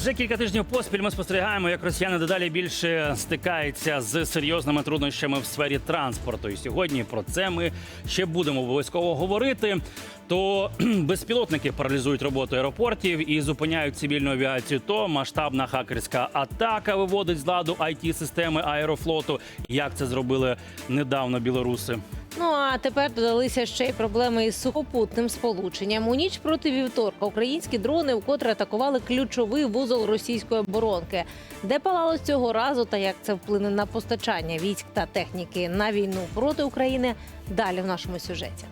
Вже кілька тижнів поспіль ми спостерігаємо, як росіяни дедалі більше стикаються з серйозними труднощами в сфері транспорту. І сьогодні про це ми ще будемо обов'язково говорити. То безпілотники паралізують роботу аеропортів і зупиняють цивільну авіацію. То масштабна хакерська атака виводить з ладу it системи аерофлоту. Як це зробили недавно білоруси? Ну а тепер додалися ще й проблеми із сухопутним сполученням. У ніч проти вівторка українські дрони вкотре атакували ключовий вузол російської оборонки. Де палало цього разу та як це вплине на постачання військ та техніки на війну проти України? Далі в нашому сюжеті.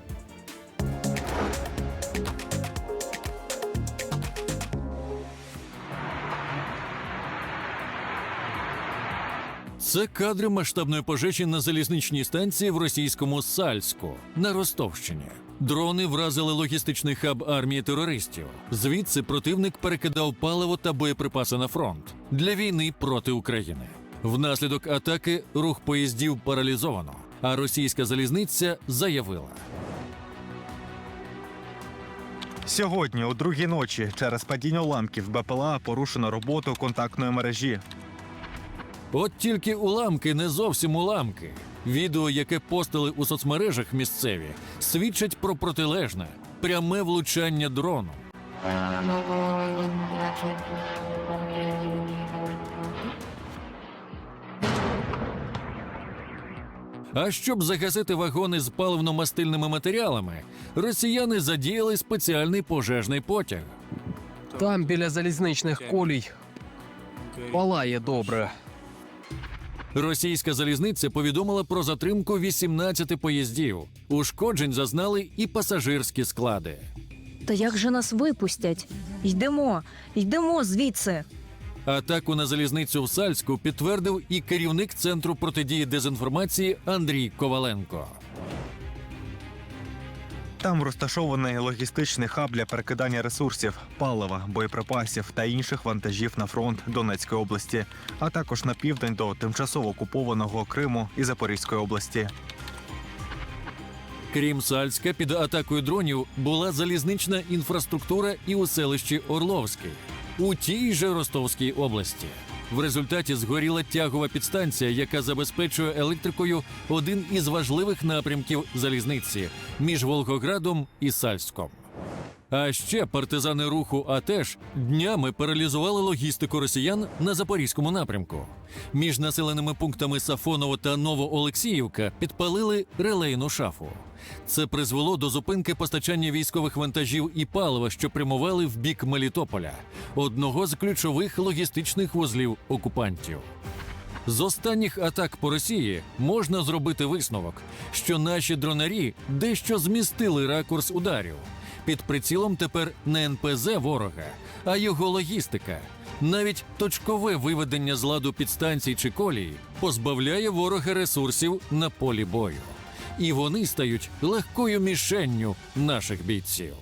Це кадри масштабної пожежі на залізничній станції в російському Сальську на Ростовщині. Дрони вразили логістичний хаб армії терористів. Звідси противник перекидав паливо та боєприпаси на фронт для війни проти України. Внаслідок атаки рух поїздів паралізовано, а російська залізниця заявила. Сьогодні, у другій ночі, через падіння уламків БПЛА порушено роботу контактної мережі. От тільки уламки не зовсім уламки. Відео, яке постили у соцмережах місцеві, свідчать про протилежне пряме влучання дрону. А щоб загасити вагони з паливно-мастильними матеріалами, росіяни задіяли спеціальний пожежний потяг. Там біля залізничних колій палає добре. Російська залізниця повідомила про затримку 18 поїздів. Ушкоджень зазнали і пасажирські склади. Та як же нас випустять? Йдемо, йдемо звідси. Атаку на залізницю в Сальську підтвердив і керівник центру протидії дезінформації Андрій Коваленко. Там розташований логістичний хаб для перекидання ресурсів, палива, боєприпасів та інших вантажів на фронт Донецької області, а також на південь до тимчасово окупованого Криму і Запорізької області. Крім Сальська, під атакою дронів була залізнична інфраструктура і у селищі Орловський у тій же Ростовській області. В результаті згоріла тягова підстанція, яка забезпечує електрикою один із важливих напрямків залізниці між Волгоградом і Сальськом. А ще партизани руху АТЕШ днями паралізували логістику росіян на запорізькому напрямку. Між населеними пунктами Сафоново та Новоолексіївка підпалили релейну шафу. Це призвело до зупинки постачання військових вантажів і палива, що прямували в бік Мелітополя, одного з ключових логістичних вузлів окупантів. З останніх атак по Росії можна зробити висновок, що наші дронарі дещо змістили ракурс ударів. Під прицілом тепер не НПЗ ворога, а його логістика. Навіть точкове виведення з ладу підстанцій чи колії позбавляє ворога ресурсів на полі бою. І вони стають легкою мішенню наших бійців.